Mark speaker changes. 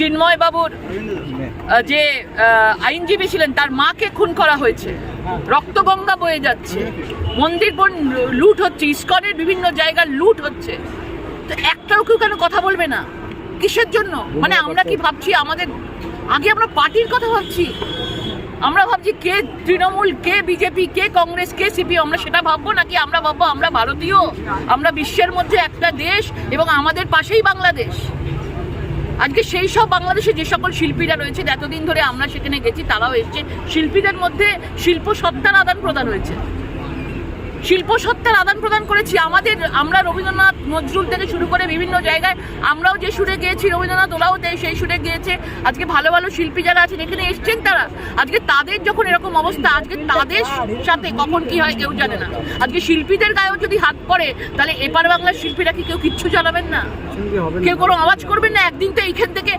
Speaker 1: চিন্ময় বাবুর যে আইনজীবী ছিলেন, তার মাকে খুন করা হয়েছে। রক্তগঙ্গা বয়ে যাচ্ছে। মন্দির বোন লুট হচ্ছে, ইস্কনের বিভিন্ন জায়গার লুট হচ্ছে। তো একটাও কেউ কেন কথা বলবে না? কিসের জন্য? মানে আমরা কি ভাবছি, আমাদের, আগে আমরা পার্টির কথা ভাবছি। আমরা ভাবছি কে তৃণমূল, কে বিজেপি, কে কংগ্রেস, কে সিপি আমরা সেটা ভাববো নাকি আমরা ভাববো আমরা ভারতীয়? আমরা বিশ্বের মধ্যে একটা দেশ এবং আমাদের পাশেই বাংলাদেশ। আজকে সেই সব বাংলাদেশে যে সকল শিল্পীরা রয়েছে, এতদিন ধরে আমরা সেখানে গেছি, তারাও এসছে। শিল্পীদের মধ্যে শিল্প সত্তার আদান প্রদান হয়েছে। শিল্প সত্তার আদান প্রদান করেছি। আমাদের আমরা রবীন্দ্রনাথ নজরুল থেকে শুরু করে বিভিন্ন জায়গায় আমরাও যে সুরে গিয়েছি রবীন্দ্রনাথ ওরাও সেই সুরে গিয়েছে। আজকে ভালো ভালো শিল্পী যারা আছেন এখানে এসছেন তারা। আজকে তাদের যখন এরকম অবস্থা আজকে তাদের সাথে কখন কি হয় কেউ জানে না। আজকে শিল্পীদের গায়েও যদি হাত পড়ে তাহলে এপার বাংলার শিল্পীরা কি কেউ কিচ্ছু জানাবেন না। কেউ কোনো আওয়াজ করবেন না? একদিন তো এইখান থেকে